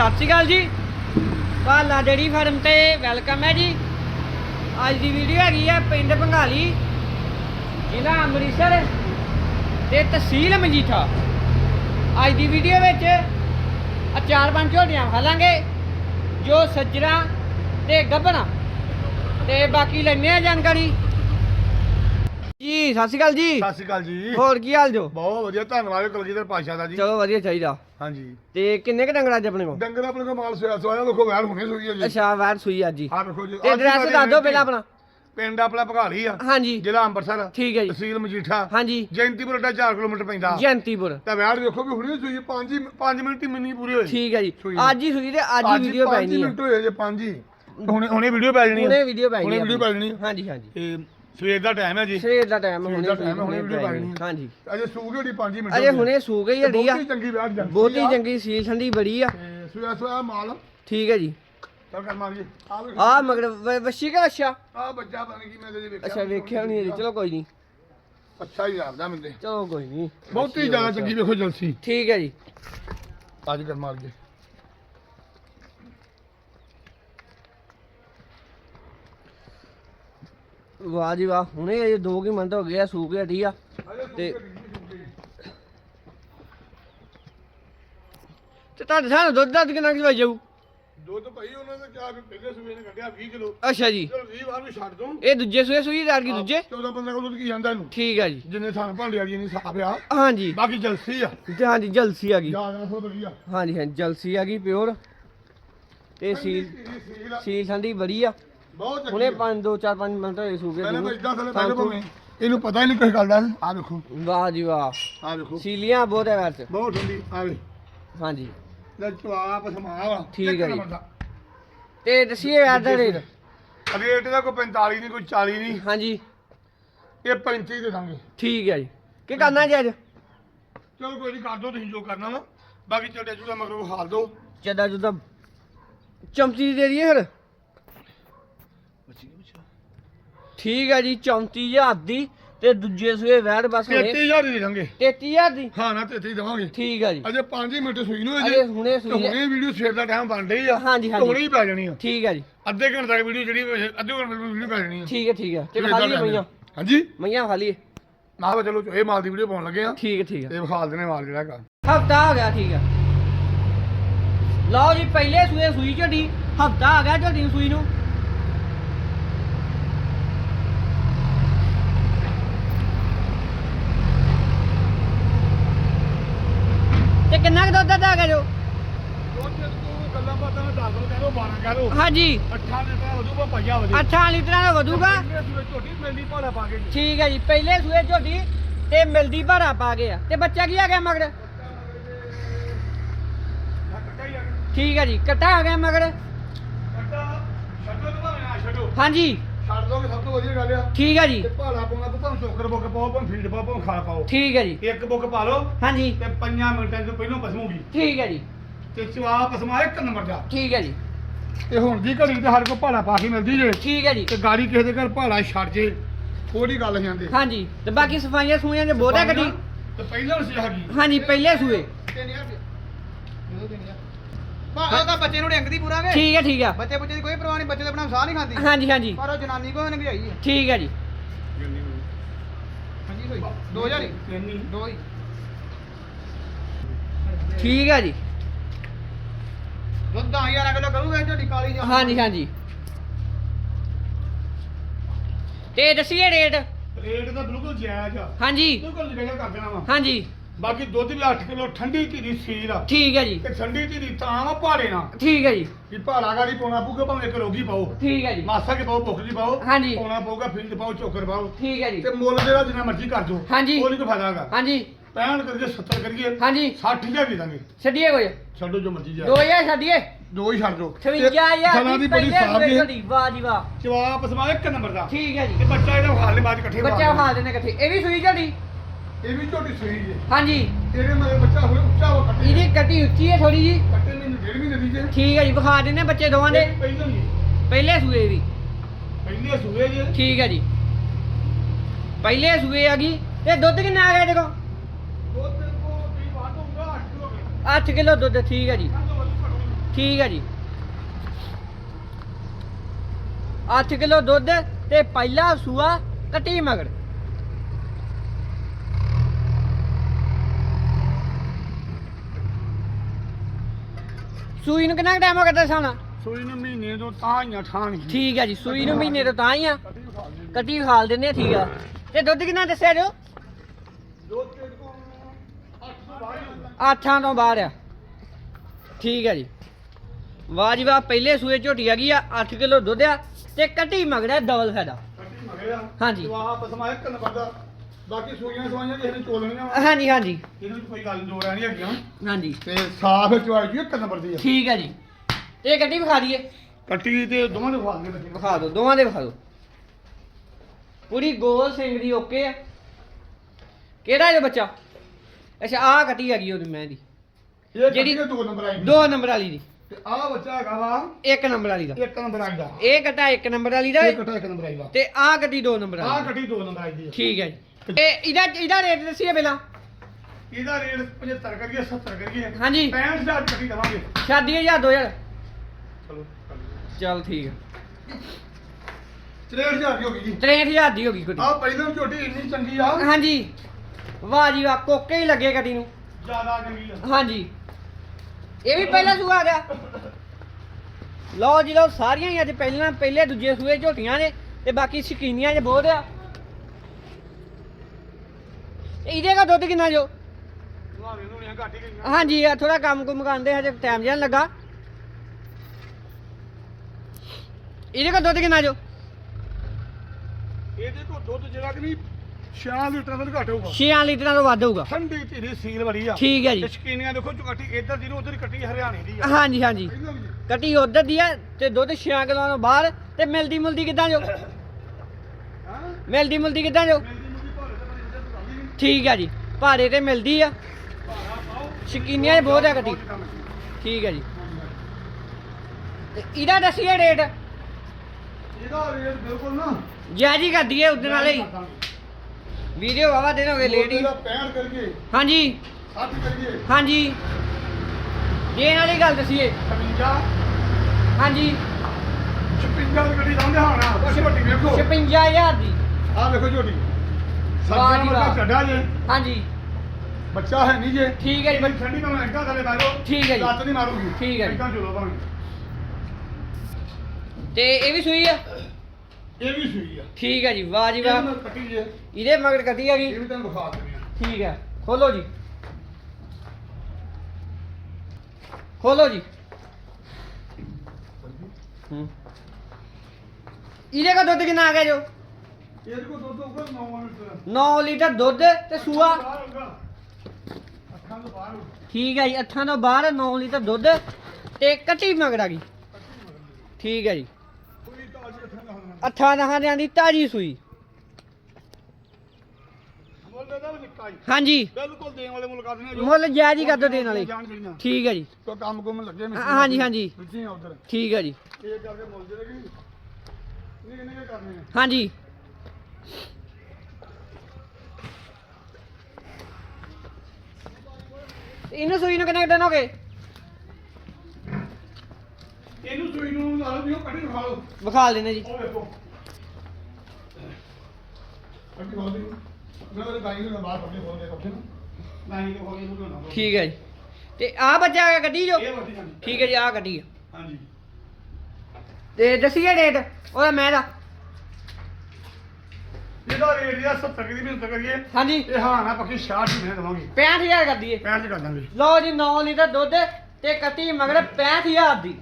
ਸਤਿ ਸ਼੍ਰੀ ਅਕਾਲ ਜੀ। ਭਾਲਾ ਡੇਰੀ ਫਾਰਮ ਤੇ ਵੈਲਕਮ ਹੈ ਜੀ। ਅੱਜ ਦੀ ਵੀਡੀਓ ਹੈਗੀ ਆ ਪਿੰਡ ਭੰਗਾਲੀ ਜ਼ਿਲ੍ਹਾ ਅੰਮ੍ਰਿਤਸਰ ਤੇ ਤਹਿਸੀਲ ਮਜੀਠਾ। ਅੱਜ ਦੀ ਵੀਡੀਓ ਵਿੱਚ ਆ ਚਾਰ ਪੰਜ ਝੋਟੀਆਂ ਖਾਲਾਂਗੇ, ਜੋ ਸੱਜਣਾ ਤੇ ਗੱਭਣਾ। ਤੇ ਬਾਕੀ ਲੈਣੇ ਆ ਜਾਣਕਾਰੀ। ਜੀ ਸਤਿ ਸ਼੍ਰੀ ਅਕਾਲ ਜੀ। ਸਤਿ ਸ਼੍ਰੀ ਅਕਾਲ ਜੀ। ਹੋਰ ਕੀ ਹਾਲ ਜੋ? ਬਹੁਤ ਵਧੀਆ ਧੰਨਵਾਦ ਕੁਲਜੀਤ ਪਾਸ਼ਾ ਦਾ ਜੀ। ਚਲੋ ਵਧੀਆ ਚਾਹੀਦਾ। ਹਾਂਜੀ। ਤੇ ਕਿੰਨੇ ਕ ਡੰਗਰ ਅੱਜ ਆਪਣੇ ਕੋਲ? ਡੰਗਰ ਆਪਣੇ ਕੋਲ ਮਾਲ ਸੋਇਆ ਸੋਇਆ ਦੇਖੋ ਵੈਰ ਹੁਣੇ ਸੋਈ ਹੈ ਜੀ। ਅੱਛਾ ਵਾਰ ਸੂਈ ਅੱਜ ਜੀ ਆਹ ਦੇਖੋ ਜੀ ਤੇ ਐਡਰੈਸ ਦੱਸ ਦਿਓ। ਪਹਿਲਾਂ ਆਪਣਾ। ਪਿੰਡ ਆਪਣਾ ਭਗਾਲੀ ਆ ਹਾਂਜੀ। ਜ਼ਿਲ੍ਹਾ ਅੰਮ੍ਰਿਤਸਰ ਠੀਕ ਹੈ ਜੀ। ਤਹਿਸੀਲ ਮਜੀਠਾ। ਹਾਂਜੀ। ਜੈਂਤੀਪੁਰ ਅੱਡਾ 4 ਕਿਲੋਮੀਟਰ ਪੈਂਦਾ। ਜੈਂਤੀਪੁਰ। ਤਾਂ ਵੈਰ ਦੇਖੋ ਵੀ ਹੁਣੇ ਸੋਈ 5 5 ਮਿੰਟ ਹੀ ਮਿੰਨੀ ਪੂਰੇ ਹੋਏ ਠੀਕ ਹੈ ਜੀ। ਅੱਜ ਹੀ ਸੂਈ ਤੇ ਅੱਜ ਹੀ ਵੀਡੀਓ ਪੈਣੀ ਹੈ ਮਿੰਟ ਹੋਏ ਜੇ 5 ਹੀ। ਹੁਣੇ ਹੁਣੇ ਵੀਡੀਓ ਪੈ ਜਾਣੀ ਹੁਣੇ ਹੈ ਵੀਡੀਓ ਪੈਣੀ ਹੁਣੇ ਹੈ ਵੀਡੀਓ ਪੈ ਜਾਣੀ ਹੈ ਹਾਂਜੀ ਹਾਂਜੀ। ਤੇ ਸਵੇਰ ਦਾ ਟਾਈਮ ਹੈ ਜੀ। ਸਵੇਰ ਦਾ ਟਾਈਮ ਸਵੇਰ ਹੁਣੇ ਦਾ time ਹੈ, ਹੁਣੇ ਵੀਡੀਓ ਪੈਣੀ ਹੈ। ਹਾਂਜੀ। ਅਜੇ ਸੂਗ ਜਿਹੜੀ 5 ਮਿੰਟ ਅਜੇ ਹੁਣੇ ਸੂ ਗਈ ਹੱਡੀ ਆ। ਚੰਗੀ ਵਿਆਹ ਜਾਂਦੀ ਬਹੁਤੀ। ਚੰਗੀ ਸੀਲ ਠੰਡੀ ਬੜੀ ਆ। ਤੇ ਸੋਇਆ ਸੋਇਆ ਮਾਲ ਠੀਕ ਹੈ ਜੀ। ਚੱਲ ਕਰ ਮਾਰੀਏ। ਆ ਵੇਖ। ਆ ਮਗਰ ਵ- ਵੱਛੀ ਕਾ ਅੱਛਾ ਆ ਬੱਚਾ ਨਹੀਂ ਕੀ ਮੈਂ ਤੇ ਵੇਖਿਆ ਅੱਛਾ ਵੇਖਿਆ ਨਹੀਂ ਅਜੇ। ਚਲੋ ਕੋਈ ਨਹੀਂ ਅੱਛਾ ਹੀ ਆਪਦਾ ਮਿਲਦੇ ਚਲੋ ਕੋਈ ਨਹੀਂ ਬਹੁਤੀ ਜ਼ਿਆਦਾ ਚੰਗੀ ਵੇਖੋ ਜਲਸੀ। ਠੀਕ ਹੈ ਜੀ। ਅੱਜ ਕਰ ਮਾਰ ਵਾਹ ਜੀ ਵਾਹ ਹੁਣੇ ਇਹ ਦੋ ਕੀ ਮੰਦ ਹੋ ਗਏ ਆ ਸੂ ਕੇ ਹੱਡੀ ਆ। ਤੇ ਤੇ ਤੁਹਾਡੇ ਸਾਨੂੰ ਦੁੱਧ ਦੱਧ ਕਿੰਨਾ ਕਿ ਜਾਊ ਦੁੱਧ ਭਾਈ ਉਹਨਾਂ ਨੇ ਕਿਹਾ ਵੀ ਪਹਿਲੇ ਸੂਏ ਨੇ ਕੱਢਿਆ 20 ਕਿਲੋ। ਅੱਛਾ ਜੀ। ਚਲ 20 ਵਾਰ ਨੂੰ ਛੱਡ ਦੂੰ। ਇਹ ਦੂਜੇ ਸੂਏ ਸੂਈ ਦਾਰ ਕੀ ਦੂਜੇ? 14 15 ਕਿਲੋ ਦੁੱਧ ਕੀ ਜਾਂਦਾ ਇਹਨੂੰ? ਠੀਕ ਹੈ ਜੀ। ਜਿੰਨੇ ਥਾਂ ਭਾਂਡੇ ਵਾਲੀ ਨਹੀਂ ਸਾਫ਼ ਆ। ਹਾਂਜੀ। ਬਾਕੀ ਜਲਸੀ ਆ। ਹਾਂਜੀ ਜਲਸੀ ਆ ਗਈ। ਯਾਦ ਰੱਖੋ ਵਧੀਆ ਹਾਂਜੀ ਹਾਂਜੀ ਜਲਸੀ ਆ ਗਈ ਪਿਓਰ। ਤੇ ਸੀਲ ਸੀਲ ਆ। ਠੰਡੀ ਬੜੀ ਆ। ਬਹੁਤ ਚੰਗੀ ਹੁਣੇ। 5 2 4 5 ਮਿੰਟ ਹੋਏ ਸੂਕੇ ਪਹਿਲਾਂ ਤਾਂ ਇਦਾਂ ਥੱਲੇ ਬੈਠੇ ਭਾਵੇਂ। ਇਹਨੂੰ ਪਤਾ ਹੀ ਨਹੀਂ ਕੋਈ ਗੱਲ ਦਾ। ਆ ਦੇਖੋ। ਵਾਹ ਜੀ ਵਾਹ। ਆ ਦੇਖੋ। ਸੀਲੀਆਂ ਬਹੁਤ ਹੈ ਵੈਸੇ। ਬਹੁਤ ਠੰਡੀ। ਆ ਵੇ ਹਾਂਜੀ। ਲੈ ਚਵਾਪ ਸਮਾ ਵਾ। ਠੀਕ ਹੈ ਜੀ। ਦਾ। ਤੇ ਦਸੀਏ ਯਾਰ ਦਾ ਰੇਟ ਰੇਟ ਦਾ ਕੋਈ 45 ਨਹੀਂ ਕੋਈ 40 ਨਹੀਂ। ਹਾਂਜੀ। ਇਹ 35 ਦੇ ਦਾਂਗੇ। ਠੀਕ ਹੈ ਜੀ। ਕੀ ਕਰਨਾ ਜੀ ਅੱਜ? ਚਲੋ ਕੋਈ ਨਹੀਂ ਕਰ ਦੋ ਤੁਸੀਂ ਜੋ ਕਰਨਾ ਵਾ। ਬਾਕੀ ਚੱਡੇ ਚੂੜਾ ਮਗਰੋਂ ਹਾਲ ਦੋ। ਚੱਦਾ ਜੁਦਾ ਚਮਚੀ ਦੇ ਦਈਏ ਫਿਰ? ਠੀਕ ਹੈ ਜੀ 34000 ਦੀ ਤੇ ਦੂਜੇ ਸੂਏ ਵੈੜ ਬਸ ਹੁਣੇ 33000 ਦੀ ਦਾਂਗੇ 33000 ਦੀ? ਹਾਂ ਨਾ 33 ਦੇਵਾਂਗੇ। ਠੀਕ ਹੈ ਜੀ। ਅਜੇ 5 ਮਿੰਟ ਸੂਈ ਨੂੰ ਅਜੇ ਹੁਣੇ ਸੂਈ ਹੈ। ਹੁਣੇ ਵੀਡੀਓ ਸਵੇਰ ਦਾ ਟਾਈਮ ਬਣ ਰਹੀ ਆ। ਹਾਂਜੀ, ਹਾਂਜੀ। ਹੁਣੇ ਹੀ ਪੈ ਜਾਣੀ ਆ। ਠੀਕ ਹੈ ਜੀ। ਅੱਧੇ ਘੰਟੇ ਤੱਕ ਵੀਡੀਓ ਜਿਹੜੀ ਹੋਏ, ਅੱਧੇ ਘੰਟੇ ਵੀਡੀਓ ਪੈ ਜਾਣੀ ਆ। ਠੀਕ ਹੈ ਠੀਕ ਹੈ। ਤੇ ਸਵੇਰ ਖਾ ਦਾ ਲਈਏ time ਮਈਆਂ। ਹਾਂਜੀ? ਮਈਆਂ ਖਾ ਲਈਏ। ਮੈਂ ਕਿਹਾ ਚਲੋ ਇਹ ਮਾਲ ਦੀ ਵੀਡੀਓ ਪਾਉਣ ਲੱਗੇ ਆ। ਠੀਕ ਹੈ ਠੀਕ ਹੈ। ਤੇ ਵਿਖਾਲ ਦੇਣੇ ਮਾਲ ਜਿਹੜਾ ਹੈਗਾ। ਹਫਤਾ ਹੋ ਗਿਆ ਠੀਕ ਹੈ। ਲਓ ਜੀ ਪਹਿਲੇ ਸੂਏ ਸੂਈ ਝੋਟੀ ਹਫਤਾ ਆ ਗਿਆ ਨੂੰ ਸੂਈ ਨੂੰ। ਕਿੰਨਾ ਕੁ ਦੁੱਧ ਗਿਆ ਜੋ? ਗੱਲਾਂ ਬਾਤਾਂ ਦੋ ਕਹਿ ਦੋ 12 ਕਹਿ ਦੋ। ਹਾਂਜੀ। 8 ਲੀਟਰ ਵਧੂ ਪਾ ਪਈਆ ਵਧੇ 8 ਲੀਟਰਾਂ ਦਾ ਵਧੂਗਾ ਝੋਟੀ ਮਿਲਦੀ ਭਾੜਾ ਪਾ ਕੇ। ਠੀਕ ਹੈ ਜੀ ਪਹਿਲੇ ਸੂਏ ਝੋਟੀ ਤੇ ਮਿਲਦੀ ਭਾਰਾ ਪਾ ਤੇ ਬੱਚਾ ਕੀ ਆ ਗਿਆ ਮਗਰ? ਠੀਕ ਹੈ ਜੀ ਕੱਟਾ ਆ ਗਿਆ ਮਗਰ। ਕੱਟਾ ਛੱਡੋ ਭਾਵੇਂ ਨਾ ਛੱਡੋ। ਹਾਂਜੀ। ਛੱਡ ਦੋਗੇ ਸਭ ਤੋਂ ਵਧੀਆ ਗੱਲ ਆ। ਠੀਕ ਹੈ ਜੀ। ਤੇ ਭਾੜਾ ਪਾਉਣਾ ਤਾਂ ਭਾਵੇਂ ਚੋਕਰ ਬੁੱਕ ਪਾਓ ਭਾਵੇਂ ਫੀਡ ਪਾਓ ਭਾਵੇਂ ਖਾਲ ਪਾਓ। ਠੀਕ ਹੈ ਜੀ। ਇੱਕ ਬੁੱਕ ਪਾ ਲਓ ਹਾਂਜੀ। ਤੇ 5 ਮਿੰਟਾਂ ਤੋਂ ਪਹਿਲਾਂ ਪਸਮੂਗੀ। ਠੀਕ ਹੈ ਜੀ। ਤੇ ਚਵਾ ਪਸਮਾ ਇੱਕ ਨੰਬਰ ਦਾ। ਠੀਕ ਹੈ ਜੀ। ਤੇ ਹੁਣ ਦੀ ਘੜੀ ਤੇ ਸਾਡੇ ਕੋਲ ਭਾੜਾ ਪਾ ਕੇ ਮਿਲਦੀ ਜੇ। ਠੀਕ ਹੈ ਜੀ। ਤੇ ਗਾੜੀ ਕਿਸੇ ਦੇ ਘਰ ਭਾੜਾ ਛੱਡ ਜੇ ਉਹਦੀ ਗੱਲ ਜਾਂਦੇ ਹਾਂਜੀ। ਤੇ ਬਾਕੀ ਸਫਾਈਆਂ ਸੂਈਆਂ ਦੇ ਬਹੁਤ ਗੱਡੀ ਤੇ ਪਹਿਲਾਂ ਸੀ ਹੈਗੀ। ਹਾਂਜੀ ਪਹਿਲੇ ਸੂਏ। ਉਹਦਾ ਬੱਚੇ ਨੂੰ ਡੰਗਦੀ ਪੂਰਾ ਵੇ ਠੀਕ ਹੈ ਠੀਕ ਹੈ। ਬੱਚੇ ਬੱਚੇ ਦੀ ਕੋਈ ਪਰਵਾਹ ਨਹੀਂ ਬੱਚੇ ਦੇ ਆਪਣਾ ਸਾਹ ਨਹੀਂ ਖਾਂਦੀ। ਹਾਂਜੀ ਹਾਂਜੀ। ਪਰ ਉਹ ਜਨਾਨੀ ਕੋਈ ਨਹੀਂ ਆਈ ਹੈ। ਠੀਕ ਹੈ ਜੀ। ਹਾਂਜੀ ਹੋਈ। 2000 ਹੀ ਦੋ ਹੀ ਠੀਕ ਹੈ ਜੀ। ਦੁੱਧ 10000 ਕਿਲੋ ਕਰੂਗਾ ਝੋਟੀ ਕਾਲੀ ਜਾਂ ਹਾਂਜੀ ਹਾਂਜੀ। ਤੇ ਦੱਸੀਏ ਰੇਟ। ਰੇਟ ਤਾਂ ਬਿਲਕੁਲ ਜਾਇਜ਼ ਆ। ਹਾਂਜੀ। ਬਿਲਕੁਲ ਨਿਕਲ ਕਰ ਦੇਣਾ ਵਾ। ਹਾਂਜੀ। ਬਾਕੀ ਦੁੱਧ ਵੀ 8 ਕਿਲੋ ਠੰਡੀ ਧੀਰੀ ਸੀਲ ਆ। ਠੀਕ ਹੈ ਜੀ। ਤੇ ਠੰਡੀ ਧੀਰੀ ਤਾਂ ਵਾ ਭਾੜੇ ਨਾ ਠੀਕ ਹੈ ਜੀ। ਵੀ ਭਾੜਾ ਗਾੜੀ ਪਾਉਣਾ ਪਊਗਾ ਭਾਵੇਂ ਇੱਕ ਰੋਗੀ ਪਾਓ। ਠੀਕ ਹੈ ਜੀ। ਮਾਸਾ ਕੇ ਪਾਓ ਭੁੱਖ ਦੀ ਪਾਓ ਹਾਂਜੀ। ਪਾਉਣਾ ਪਊਗਾ ਫੀਲਡ ਪਾਓ ਚੋਕਰ ਪਾਓ। ਠੀਕ ਹੈ ਜੀ। ਤੇ ਮੁੱਲ ਜਿਹੜਾ ਜਿੰਨਾ ਮਰਜ਼ੀ ਕਰ ਦਿਓ ਹਾਂਜੀ। ਉਹ ਨਹੀਂ ਕੋਈ ਫਾਇਦਾ ਹੈਗਾ। ਹਾਂਜੀ। 65 ਕਰੀਏ 70 ਕਰੀਏ ਹਾਂਜੀ। 60 ਹਜ਼ਾਰ ਦੇ ਦਾਂਗੇ। ਛੱਡੀਏ ਕੋਈ? ਛੱਡੋ ਜੋ ਮਰਜ਼ੀ ਜਾ। 2000 ਛੱਡੀਏ? ਦੋ ਹੀ ਛੱਡ ਦਿਓ। 56000 ਸਨਾਂ ਦੀ ਬੜੀ ਸਾਫ਼ ਹੈ ਵਾਹ ਜੀ ਵਾਹ। ਜਵਾਬ ਪਸਮਾ ਇੱਕ ਨੰਬਰ ਦਾ। ਠੀਕ ਹੈ ਜੀ। ਤੇ ਬੱਚਾ ਇਹਦਾ ਹਾਲ ਨੇ ਬਾਅਦ 'ਚ ਇਕੱਠੇ ਬੱਚਾ। ਹਾਲ ਦੇ ਨੇ ਇਕੱਠੇ। ਇਹ ਵੀ ਸੂਈ ਝੋਟੀ ਇਹ ਵੀ ਝੋਟੀ ਸਹੀ ਜੇ ਹਾਂਜੀ। ਇਹਦੇ ਮਗਰ ਬੱਚਾ ਹੋਵੇ ਉੱਚਾ ਹੋ ਕੱਟੇ ਇਹਦੀ ਕੱਟੀ ਉੱਚੀ ਹੈ ਥੋੜੀ ਜੀ ਕੱਟੇ ਮੈਨੂੰ ਡੇਢ ਮਹੀਨੇ ਦੀ ਜੇ। ਠੀਕ ਹੈ ਜੀ ਵਿਖਾ ਦਿੰਨੇ ਬੱਚੇ ਦੋਵਾਂ ਦੇ। ਪਹਿਲਾਂ ਹੀ ਪਹਿਲੇ ਸੂਏ ਵੀ ਪਹਿਲੇ ਸੂਏ ਜੇ। ਠੀਕ ਹੈ ਜੀ। ਪਹਿਲੇ ਸੂਏ ਆ ਗਈ। ਤੇ ਦੁੱਧ ਕਿੰਨਾ ਆ ਗਿਆ ਦੇਖੋ ਦੁੱਧ ਕੋ ਤੁਸੀਂ ਬਾਤ ਹੋਊਗਾ 8 ਕਿਲੋ 8 ਕਿਲੋ ਦੁੱਧ ਠੀਕ ਹੈ ਜੀ। ਠੀਕ ਹੈ ਜੀ। 8 ਕਿਲੋ ਦੁੱਧ ਤੇ ਪਹਿਲਾ ਸੂਆ ਕੱਟੀ ਮਗਰ। ਸੂਈ ਨੂੰ ਕਿੰਨਾ ਟਾਈਮ ਹੋ ਗਿਆ ਦੱਸਾਂ ਸੂਈ ਨੂੰ ਮਹੀਨੇ ਤੋਂ ਤਾਂ ਹੀ ਠਾਣੀ ਠੀਕ ਹੈ ਜੀ ਸੂਈ ਨੂੰ ਮਹੀਨੇ ਤੋਂ ਤਾਂ ਹੀ ਆ। ਕੱਟੀ ਖਾਲ ਦਿੰਦੇ ਆ। ਠੀਕ ਆ। ਤੇ ਦੁੱਧ ਕਿੰਨਾ ਦੱਸਿਆ ਜੋ? ਆਠਾਂ ਤੋਂ ਬਾਹਰ ਆ। ਠੀਕ ਹੈ ਜੀ। ਵਾਹ ਜੀ ਵਾਹ ਪਹਿਲੇ ਸੂਏ ਝੋਟੀ ਆ ਗਈ ਆ 8 ਕਿਲੋ ਦੁੱਧ ਆ ਤੇ ਕੱਟੀ ਮਗੜਾ ਡਬਲ ਫਾਇਦਾ। ਹਾਂਜੀ। ਜਵਾਹ ਪਸਮਾਇਕ ਕਰਨ ਪਤਾ ਬਾਕੀ ਸੂਈਆਂ ਸਵਾਈਆਂ ਕਿਸੇ ਨੇ ਚੋਲਣੀਆਂ ਵਾ। ਹਾਂਜੀ ਹਾਂਜੀ। ਇਹਨਾਂ ਵਿੱਚ ਕੋਈ ਗੱਲ ਦੋ ਰਹਿਣੀ ਹੈਗੀਆਂ। ਹਾਂਜੀ। ਤੇ ਸਾਫ਼ ਚਵਾਈ ਜੀ ਇੱਕ ਨੰਬਰ ਦੀ ਆ। ਠੀਕ ਹੈ ਜੀ। ਤੇ ਕੱਟੀ ਵਿਖਾ ਦਈਏ। ਕੱਟੀ ਤੇ ਦੋਵਾਂ ਦੇ ਖਵਾ ਦੇ ਬੱਚੇ। ਵਿਖਾ ਦਿਓ ਦੋਵਾਂ ਦੇ ਵਿਖਾ ਦਿਓ। ਪੂਰੀ ਗੋਲ ਸਿੰਘ ਦੀ ਓਕੇ ਆ। ਕਿਹੜਾ ਜੋ ਬੱਚਾ? ਅੱਛਾ ਆ ਕੱਟੀ ਹੈਗੀ ਉਹਦੀ ਮੈਂ ਦੀ। ਇਹ ਜਿਹੜੀ- ਜਿਹੜੀ ਦੋ ਨੰਬਰ ਆਈ ਦੋ ਨੰਬਰ ਵਾਲੀ ਦੀ। ਤੇ ਆਹ ਬੱਚਾ ਹੈਗਾ ਵਾ ਇੱਕ ਨੰਬਰ ਵਾਲੀ ਦਾ। ਇੱਕ ਨੰਬਰ ਆਈ ਦਾ। ਇਹ ਕੱਟਾ ਇੱਕ ਨੰਬਰ ਵਾਲੀ ਦਾ ਇਹ ਕੱਟਾ ਇੱਕ ਨੰਬਰ ਆਈ ਦਾ। ਤੇ ਆ ਕੱਟੀ ਦੋ ਨੰਬਰ ਆਹ ਵਾਲੀ ਕੱਟੀ ਦੋ ਨੰਬਰ ਆਈ ਦੀ ਆ। ਠੀਕ ਹੈ ਜੀ। ਤੇ ਇਹਦਾ ਇਹਦਾ ਰੇਟ ਦੱਸੀਏ ਪਹਿਲਾਂ। ਇਹਦਾ ਰੇਟ 75 ਕਰੀਏ 70 ਕਰੀਏ। ਹਾਂਜੀ। 65000 ਕੱਟੀ ਦਵਾਂਗੇ। ਛੱਡ ਦਈਏ ਜਾਂ 2000 ਚਲੋ ਚੱਲ ਠੀਕ ਹੈ 63000 ਦੀ ਹੋ ਗਈ ਜੀ। 63000 ਦੀ ਹੋ ਗਈ ਕੁੜੀ। ਆਹ ਪਹਿਲਾਂ ਝੋਟੀ ਇੰਨੀ ਚੰਗੀ ਆ। ਹਾਂਜੀ। ਵਾਹ ਜੀ ਵਾਹ ਕੋਕੇ ਹੀ ਲੱਗੇ ਕਦੀ ਨੂੰ। ਜ਼ਿਆਦਾ ਚੰਗੀ ਆ। ਹਾਂਜੀ। ਇਹ ਵੀ ਪਹਿਲਾ ਸੂਆ ਆ ਗਿਆ ਲਓ ਜੀ ਲਓ ਸਾਰੀਆਂ ਹੀ ਅੱਜ ਪਹਿਲਾਂ ਪਹਿਲੇ ਦੂਜੇ ਸੂਏ ਝੋਟੀਆਂ ਨੇ ਤੇ ਬਾਕੀ ਸ਼ਕੀਨੀਆਂ 'ਚ ਬਹੁਤ ਆ। ਇਹਦੇ ਦਾ ਦੁੱਧ ਕਿੰਨਾ ਜੋ? ਹਾਂਜੀ ਆ ਥੋੜਾ ਕੰਮ ਕੁਮ ਕਰਦੇ ਹਜੇ ਟਾਈਮ ਜਿਹਾ ਲੱਗਾ। ਇਹਦੇ ਦਾ ਦੁੱਧ ਕਿੰਨਾ ਜੋ? ਇਹਦੇ ਕੋਲ ਦੁੱਧ ਜਿਹੜਾ ਕਿ ਨਹੀਂ 6 ਲੀਟਰ ਤੋਂ ਘੱਟ ਹੋਊਗਾ। 6 ਲੀਟਰਾਂ ਤੋਂ ਵੱਧ ਹੋਊਗਾ। ਠੰਡੀ ਧੀਰੀ ਸੀਲ ਬੜੀ ਆ। ਠੀਕ ਹੈ ਜੀ। ਸ਼ਕੀਨੀਆਂ ਦੇਖੋ ਚੁਕੱਟੀ ਇੱਧਰ ਦੀ ਨੂੰ ਉਧਰ ਕੱਟੀ ਹਰਿਆਣੇ ਦੀ ਆ। ਹਾਂਜੀ ਹਾਂਜੀ। ਕੱਟੀ ਉਧਰ ਦੀ ਆ ਤੇ ਦੁੱਧ 6 ਕਿਲੋ ਤੋਂ ਬਾਹਰ। ਤੇ ਮਿਲਦੀ ਮੁਲਦੀ ਕਿੱਦਾਂ ਜੋ? ਹਾਂ? ਮਿਲਦੀ ਮੁਲਦੀ ਕਿੱਦਾਂ ਜੋ ਮਿਲਦੀ ਮੁਲਦੀ ਭਾਰੇ ਤੇ ਬੜੀ ਇੱਜ਼ਤ ਕਰਦੀ ਨਹੀਂ ਠੀਕ ਆ ਜੀ ਭਾਰੇ ਤੇ ਮਿਲਦੀ ਆ। ਸ਼ਕੀਨੀਆਂ ਬਹੁਤ ਆ ਹੈ। ਠੀਕ ਹੈ ਜੀ। ਤੇ ਇਹਦਾ ਦੱਸੀਏ ਰੇਟ? ਇਹਦਾ ਰੇਟ ਬਿਲਕੁਲ ਨਾ। ਜਾਇਜ਼ ਹੀ ਕਰ ਦਈਏ ਉਹਦੇ ਨਾਲ ਹੀ ਵੀਡੀਓ ਵਾਵਾ ਦਿਨ ਹੋ ਗਏ ਹੀ। ਇਹਦਾ 65 ਕਰੀਏ ਹਾਂਜੀ। 60 ਕਰੀਏ ਹਾਂਜੀ। ਦੇਣ ਵਾਲੀ ਗੱਲ ਦੱਸੀਏ। 56 ਹਾਂਜੀ। 56 ਦੀ ਗੱਡੀ ਹਾਣਾ ਉਹ ਝੋਟੀ ਵੇਖੋ। 56000 ਦੀ। ਆਹ ਵੇਖੋ ਝੋਟੀ। ਵਾਹ ਸੱਜਣਾ ਜੀ ਮਰਦਾ ਵਾਹ। ਛੱਡਾ ਜੇ। ਹਾਂਜੀ। ਬੱਚਾ ਹੈ ਨਹੀਂ ਜੇ। ਠੀਕ ਹੈ ਜੀ ਬੜੀ ਠੰਡੀ ਭਾਵੇਂ ਐਂਕਾ ਥੱਲੇ ਬਹਿ ਜਾਓ ਠੀਕ ਹੈ ਜੀ। ਲੱਤ ਨਹੀਂ ਮਾਰੂਗੀ। ਠੀਕ ਹੈ ਜੀ। ਐਂਕਾ ਝੋਲੋ ਭਾਵੇਂ ਤੇ ਇਹ ਵੀ ਸੂਈ ਆ? ਇਹ ਵੀ ਸੂਈ ਆ। ਠੀਕ ਹੈ ਜੀ ਵਾਹ ਜੀ ਇਹ ਵਾਹ। ਮੈਂ ਕੱਟੀ ਜੇ। ਇਹਦੇ ਮਗਰ ਕੱਟੀ ਹੈਗੀ ਇਹ ਵੀ ਤੁਹਾਨੂੰ ਵਿਖਾ ਦਿੰਦੇ ਆ। ਠੀਕ ਹੈ ਖੋਲੋ ਜੀ। ਖੋਲੋ ਜੀ। ਹੂੰ। ਇਹਦੇ ਦਾ ਦੁੱਧ ਕਿੰਨਾ ਆ ਗਿਆ ਜੋ? ਇਹਦੇ ਕੋਲ ਦੁੱਧ ਹੋਊਗਾ 9 ਲੀਟਰ। 9 ਲੀਟਰ ਦੁੱਧ ਤੇ ਸੂਆ। ਬਾਹਰ ਹੋਊਗਾ। ਅੱਖਾਂ ਤੋਂ ਬਾਹਰ ਹੋਊਗਾ। ਠੀਕ ਹੈ ਜੀ ਅੱਠਾਂ ਤੋਂ ਬਾਹਰ 9 ਲੀਟਰ ਦੁੱਧ ਤੇ ਕੱਟੀ ਮਗਰ ਆ ਗਈ ਠੀਕ ਹੈ ਜੀ। ਪੂਰੀ ਤਾਜ਼ੀ ਅੱਖਾਂ ਦਾ ਹੋਣਾ ਅੱਠਾਂ ਨਹਾਂ ਦੀ ਤਾਜੀ ਸੂਈ। ਮੁੱਲ ਦਾ ਹਾਂਜੀ। ਬਿਲਕੁਲ ਦੇਣ ਵਾਲੇ ਮੁਲਕਾਂ ਦੇ ਮੁੱਲ ਜਾਇਜ਼ ਹੀ ਕਰ ਦੇਣ ਵਾਲੇ। ਜਾਣ ਠੀਕ ਹੈ ਜੀ। ਕੋ ਕੰਮ ਕੁਮ ਲੱਗੇ ਹਾਂ, ਹਾਂਜੀ, ਹਾਂਜੀ। ਉਧਰ। ਠੀਕ ਹੈ ਜੀ। ਇਹ ਕਰਕੇ ਮੁੱਲ ਜਿਹੜੇ ਕਿ ਨਿੱਕੇ ਨਿੱਕੇ ਕਰਨੇ ਆ? ਹਾਂਜੀ। ਇਹਨੂੰ ਸੂਈ ਨੂੰ ਕਿੰਨੇ ਦਿਨ ਹੋ ਗਏ? ਇਹਨੂੰ ਸੂਈ ਨੂੰ ਲਾ ਲਓ ਵੀ ਉਹ ਕੱਢੀ ਖਾ ਲਓ। ਵਿਖਾ ਲੈਣੇ ਜੀ। ਉਹ ਵੇਖੋ। ਲਓ ਮੈਂ ਉਹ ਗਾਈ ਨੂੰ ਬਾਹਰ ਕੱਢੀ ਖੋਲ ਦੇ ਕੱਢੇ ਨਾ। ਨਹੀਂ ਕਿ ਖੋਲੀ ਨੂੰ ਨਾ ਠੀਕ ਹੈ ਜੀ। ਤੇ ਆ ਬੱਚਾ ਆ ਕੱਢੀ ਜੋ? ਇਹ ਵੱਡੀ ਜਾਂਦੀ ਠੀਕ ਹੈ ਜੀ ਆ ਕੱਢੀ ਆ। ਹਾਂਜੀ। ਤੇ ਦੱਸੀਏ ਰੇਟ ਉਹਦਾ ਮੈਂ ਦਾ ਇਹਦਾ ਰੇਟ ਆ 70 ਦੀ ਮਿਹਨਤ ਕਰੀਏ। ਹਾਂਜੀ। ਇਹ ਹਾਂ ਨਾ ਪੱਕੀ 60 ਦੀ ਮਿਹਨਤ ਦਵਾਂਗੇ। 65000 ਕਰ ਦਈਏ। 65 ਚ ਕਰ ਦਾਂਗੇ। ਲਓ ਜੀ 9 ਲੀਟਰ ਦੁੱਧ ਤੇ ਕੱਟੀ ਮਗਰ 65000 ਦੀ।